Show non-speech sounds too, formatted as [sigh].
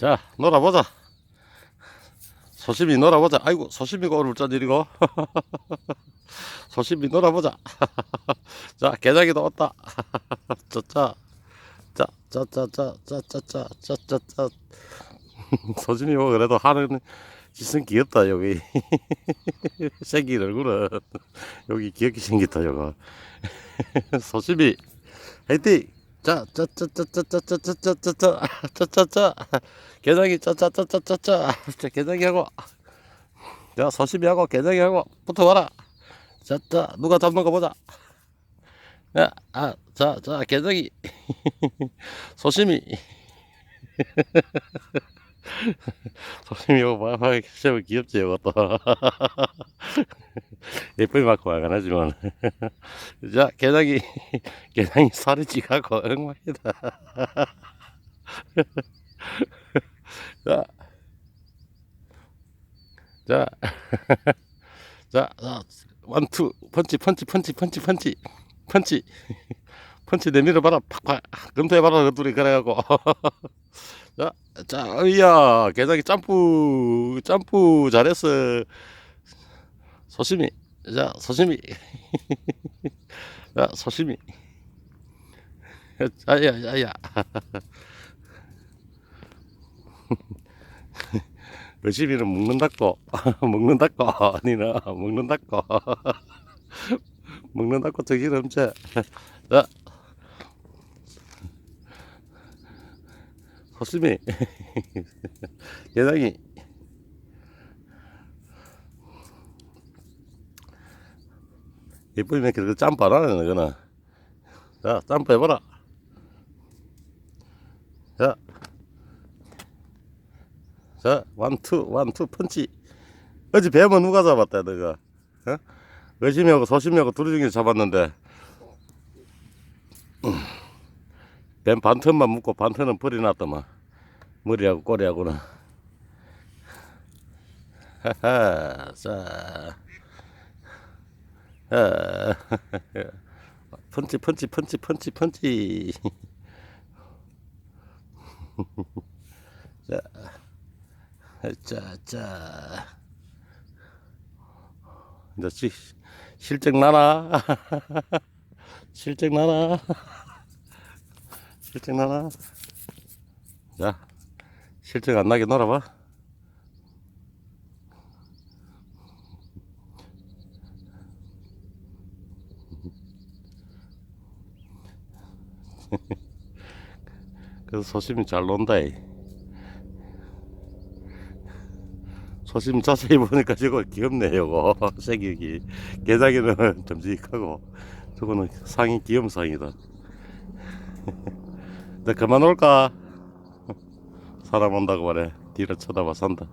자, 놀아보자. 소심히 놀아보자. 아이고, 소심이가 오늘 짜일이고 [laughs] 소심히 놀아보자. [laughs] 자, 개장이도 왔다. 짜짜. [laughs] 자, 짜짜짜, 짜짜짜, 짜짜짜. 소심이 뭐 그래도 하는 짓은 귀엽다, 여기. 생긴 얼굴은. 여기 귀엽게 생겼다, 요거 소심이, 화이팅! 짜, 짜, 짜, 짜, 짜, 짜, 짜, 짜, 짜, 짜, 짜, 짜, 짜, 짜. 개장이 짜, 짜, 짜, 짜, 짜, 짜. 자, 개장이 하고. 자, 소심이 하고, 개장이 하고, 붙어봐라. 자, 자, 누가 잡는 거 보자. 야, 아, 자, 자, 개장이. 소심이. 소심이 이거 봐, 봐, 시험이 귀엽지, 이것도. 예쁘게 맞고 하긴 하지만. [laughs] 자, 개장이, 개장이 살이 찌가고 엉망이다. [laughs] 자, 자, [laughs] 자, 자, 원 투, 펀치, 펀치, 펀치, 펀치, 펀치, 펀치, 펀치 내밀어 봐라, 팍팍, 검토해 봐라, 그 둘이 그래갖고. 자, 자, 으야, 개장이 점프, 점프 잘했어. 소심이, 자, 소심이, [laughs] 자, 소심이. 아야, 야야. 열심히는 먹는다고, [laughs] 먹는다고, 아니나, 먹는다고. [laughs] 먹는다고 정신 없지. 자, 소심이, 예상이. 예쁘면 그렇게 짬바 안 하네, 너는. 자, 짬바 해봐라. 자, 자, 원투, 원투, 펀치. 어제 뱀은 누가 잡았다, 너가? 어? 의심이하고 소심이하고 둘 중에 잡았는데, 음. 뱀 반턴만 묶고 반턴은 버려놨더만. 머리하고 꼬리하고는. 하하, 자. 아, [laughs] 펀치, 펀치, 펀치, 펀치, 펀치. [laughs] 자. 자, 자. 이제 시, 실적 나나? [laughs] 실적 나나? 실적 나나? 자, 실적 안 나게 놀아봐. [laughs] 그래서 소심이 잘 논다. 이. 소심 자세히 보니까 저거 귀엽네, 요거. [laughs] 새끼기. 개자기는 [laughs] 듬직하고, 저거는 상이 귀염상이다. 나 그만 올까? 사람 온다고 말해. 뒤를 쳐다봐 산다.